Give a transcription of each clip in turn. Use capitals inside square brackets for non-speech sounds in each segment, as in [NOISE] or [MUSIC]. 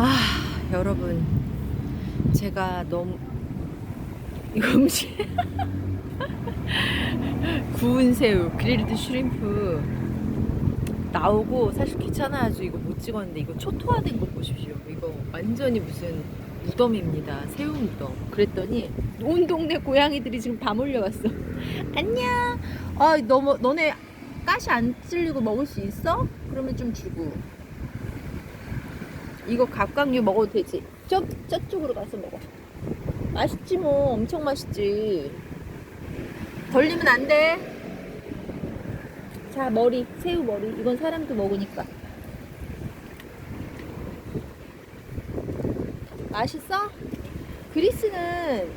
아, 여러분. 제가 너무 이거 [LAUGHS] 음식 구운 새우, 그릴드 슈림프 나오고 사실 귀찮아가지고 이거 못 찍었는데 이거 초토화된 거 보십시오. 이거 완전히 무슨 무덤입니다. 새우 무덤. 그랬더니 온 동네 고양이들이 지금 다 몰려왔어. [LAUGHS] 안녕. 아, 너 너네 가시 안 찔리고 먹을 수 있어? 그러면 좀 주고. 이거 갑각류 먹어도 되지. 저 저쪽으로 가서 먹어. 맛있지 뭐, 엄청 맛있지. 덜리면 안 돼. 자, 머리, 새우 머리. 이건 사람도 먹으니까. 맛있어? 그리스는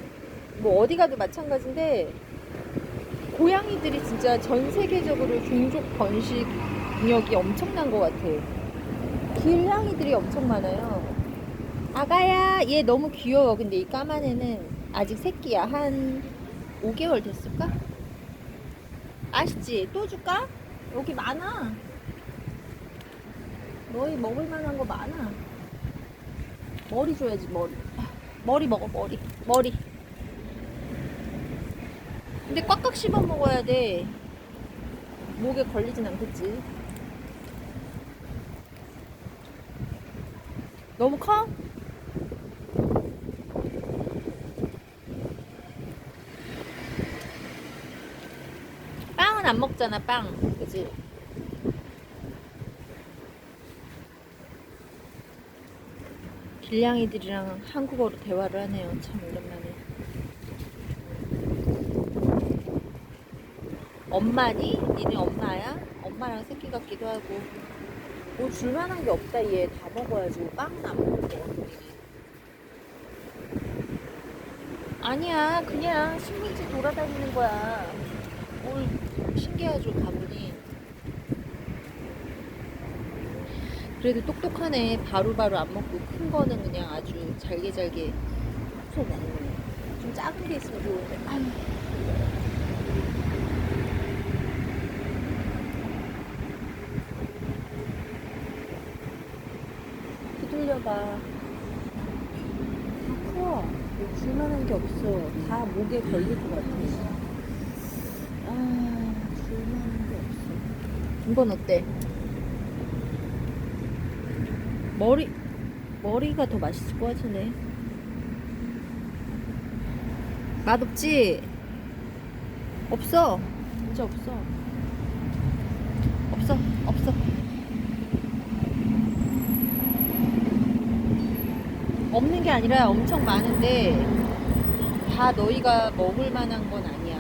뭐 어디 가도 마찬가지인데 고양이들이 진짜 전 세계적으로 종족 번식력이 엄청난 것 같아. 길냥이들이 엄청 많아요. 아가야, 얘 너무 귀여워. 근데 이 까만 애는 아직 새끼야. 한 5개월 됐을까? 맛있지? 또 줄까? 여기 많아. 너희 먹을 만한 거 많아. 머리 줘야지, 머리. 머리 먹어, 머리. 머리. 근데 꽉꽉 씹어 먹어야 돼. 목에 걸리진 않겠지. 너무 커? 빵은 안 먹잖아, 빵. 그지? 길냥이들이랑 한국어로 대화를 하네요. 참 오랜만에. 엄마니? 니네 엄마야? 엄마랑 새끼 같기도 하고. 뭐 줄만한 게 없다. 얘 다 먹어야지. 빵은 안 먹을 것 같아 아니야. 그냥 식민지 돌아다니는 거야. 뭘 신기하죠 가보니 그래도 똑똑하네. 바로바로 안 먹고 큰 거는 그냥 아주 잘게 잘게. 소 먹네 좀 작은 게 있으면 좋은데. 아유. 휘둘려봐. 다 커. 뭐 줄만한 게 없어. 다 목에 걸릴 것 같아. 아, 줄만한 게 없어. 이건 어때? 머리, 머리가 더 맛있을 것 같은데. 맛없지? 없어. 진짜 없어. 없어. 없어. 없는 게 아니라 엄청 많은데 다 너희가 먹을 만한 건 아니야.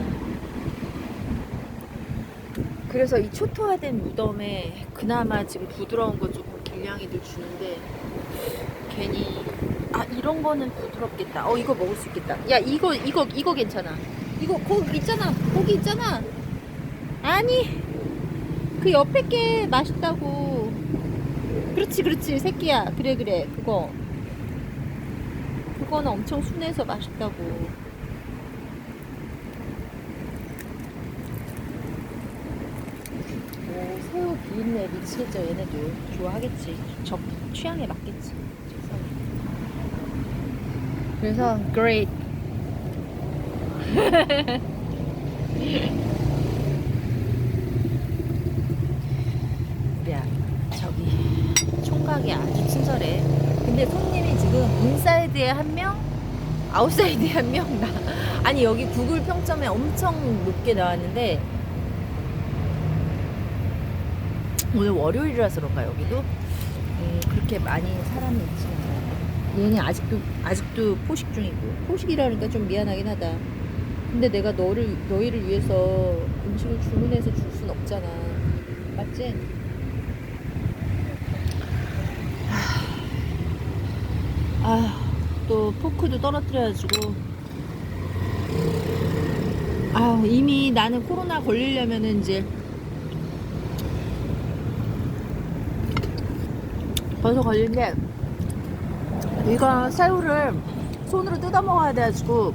그래서 이 초토화된 무덤에 그나마 지금 부드러운 거 조금 길냥이들 주는데 괜히 아 이런 거는 부드럽겠다. 어 이거 먹을 수 있겠다. 야 이거 이거 이거 괜찮아. 이거 거기 있잖아. 거기 있잖아. 아니 그 옆에 게 맛있다고. 그렇지 그렇지 새끼야. 그래 그래 그거. 그거는 엄청 순해서 맛있다고. 오, 새우 비린내 미치겠죠, 얘네들. 좋아하겠지. 적 취향에 맞겠지. 그래서, great. [LAUGHS] 우리 아, 저기, 총각이 아주 친절해. 근데 손님이 지금 인사이드에 한 명, 아웃사이드에 한 명, 나. [LAUGHS] 아니, 여기 구글 평점에 엄청 높게 나왔는데, 오늘 월요일이라서 그런가, 여기도? 음, 그렇게 많이 사람이 있지 않아요. 얘는 아직도, 아직도 포식 중이고. 포식이라니까 좀 미안하긴 하다. 근데 내가 너를, 너희를 위해서 음식을 주문해서 줄 순 없잖아. 맞지? 아, 또 포크도 떨어뜨려가지고. 아, 이미 나는 코로나 걸리려면은 이제 벌써 걸린데 이거 새우를 손으로 뜯어 먹어야 돼가지고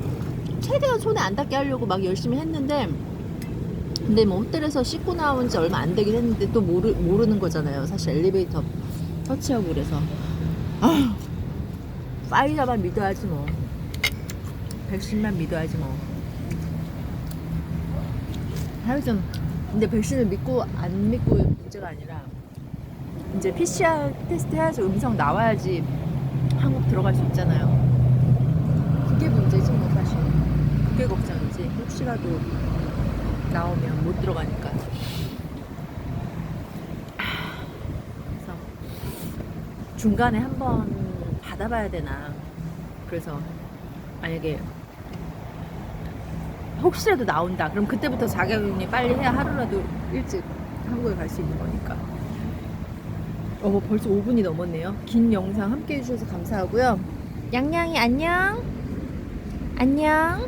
최대한 손에 안 닿게 하려고 막 열심히 했는데 근데 뭐 호텔에서 씻고 나온 지 얼마 안 되긴 했는데 또 모르, 모르는 거잖아요. 사실 엘리베이터 터치하고 그래서. 아 파이자만 믿어야지 뭐. 백신만 믿어야지 뭐. 하여튼 근데 백신을 믿고 안 믿고 문제가 아니라 이제 PCR 테스트 해야지 음성 나와야지 한국 들어갈 수 있잖아요. 그게 문제지 뭐 사실. 그게 걱정이지. 혹시라도 나오면 못 들어가니까. 그래서 중간에 한번 받아봐야 되나? 그래서 만약에 혹시라도 나온다. 그럼 그때부터 자가격리 빨리 해야 하루라도 일찍 한국에 갈 수 있는 거니까. 어머 벌써 5분이 넘었네요. 긴 영상 함께 해주셔서 감사하고요. 양양이 안녕. 안녕.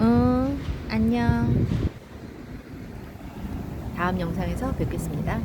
응 안녕. 다음 영상에서 뵙겠습니다